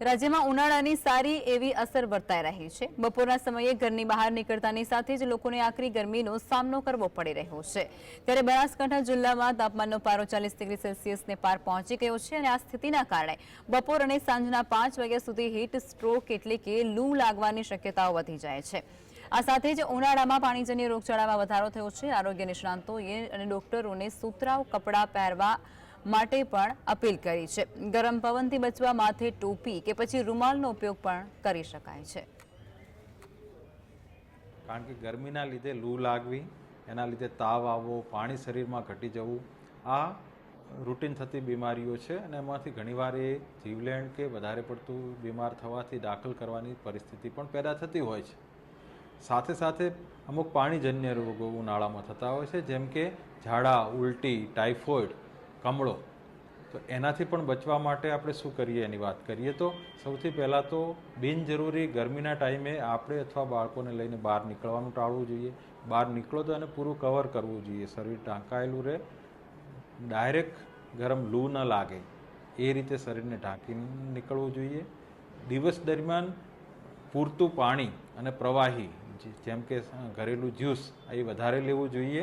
રાજ્યમાં ઉનાળાની સારી એવી અસર વર્તાઈ રહી છે. બપોરના સમયે ઘરની બહાર નીકળતાની સાથે જ લોકોને આકરી ગરમીનો સામનો કરવો પડી રહ્યો છે. ત્યારે બનાસકાંઠા જિલ્લામાં તાપમાનનો પારો ચાલીસ ડિગ્રી સેલ્સિયસને પાર પહોંચી ગયો છે અને આ સ્થિતિના કારણે બપોર અને સાંજના પાંચ વાગ્યા સુધી હીટ સ્ટ્રોક એટલે કે લૂ લાગવાની શક્યતાઓ વધી જાય છે. આ સાથે જ ઉનાળામાં પાણીજન્ય રોગચાળામાં વધારો થયો છે. આરોગ્ય નિષ્ણાંતોએ અને ડોક્ટરોને સુતરાઉ કપડાં પહેરવા માટે પણ અપીલ કરી છે. ગરમ પવનથી બચવા માથે ટોપી કે પછી રૂમાલનો ઉપયોગ પણ કરી શકાય છે. કારણ કે ગરમીના લીધે લૂ લાગવી, એના લીધે તાવ આવવો, પાણી શરીરમાં ઘટી જવું, આ રૂટીન થતી બીમારીઓ છે અને એમાંથી ઘણીવાર એ જીવલેણ કે વધારે પડતું બીમાર થવાથી દાખલ કરવાની પરિસ્થિતિ પણ પેદા થતી હોય છે. સાથે સાથે અમુક પાણીજન્ય રોગો ઉનાળામાં થતા હોય છે, જેમ કે ઝાડા, ઉલટી, ટાઇફોઇડ કમળો. તો એનાથી પણ બચવા માટે આપણે શું કરીએ એની વાત કરીએ તો સૌથી પહેલાં તો બિનજરૂરી ગરમીના ટાઈમે આપણે અથવા બાળકોને લઈને બહાર નીકળવાનું ટાળવું જોઈએ. બહાર નીકળો તો એને પૂરું કવર કરવું જોઈએ. શરીર ઢાંકાયેલું રહે. ડાયરેક્ટ ગરમ લૂ ન લાગે. એ રીતે શરીરને ઢાંકીને નીકળવું જોઈએ. દિવસ દરમિયાન પૂરતું પાણી અને પ્રવાહી જેમ કે ઘરેલું જ્યુસ, એ વધારે લેવું જોઈએ.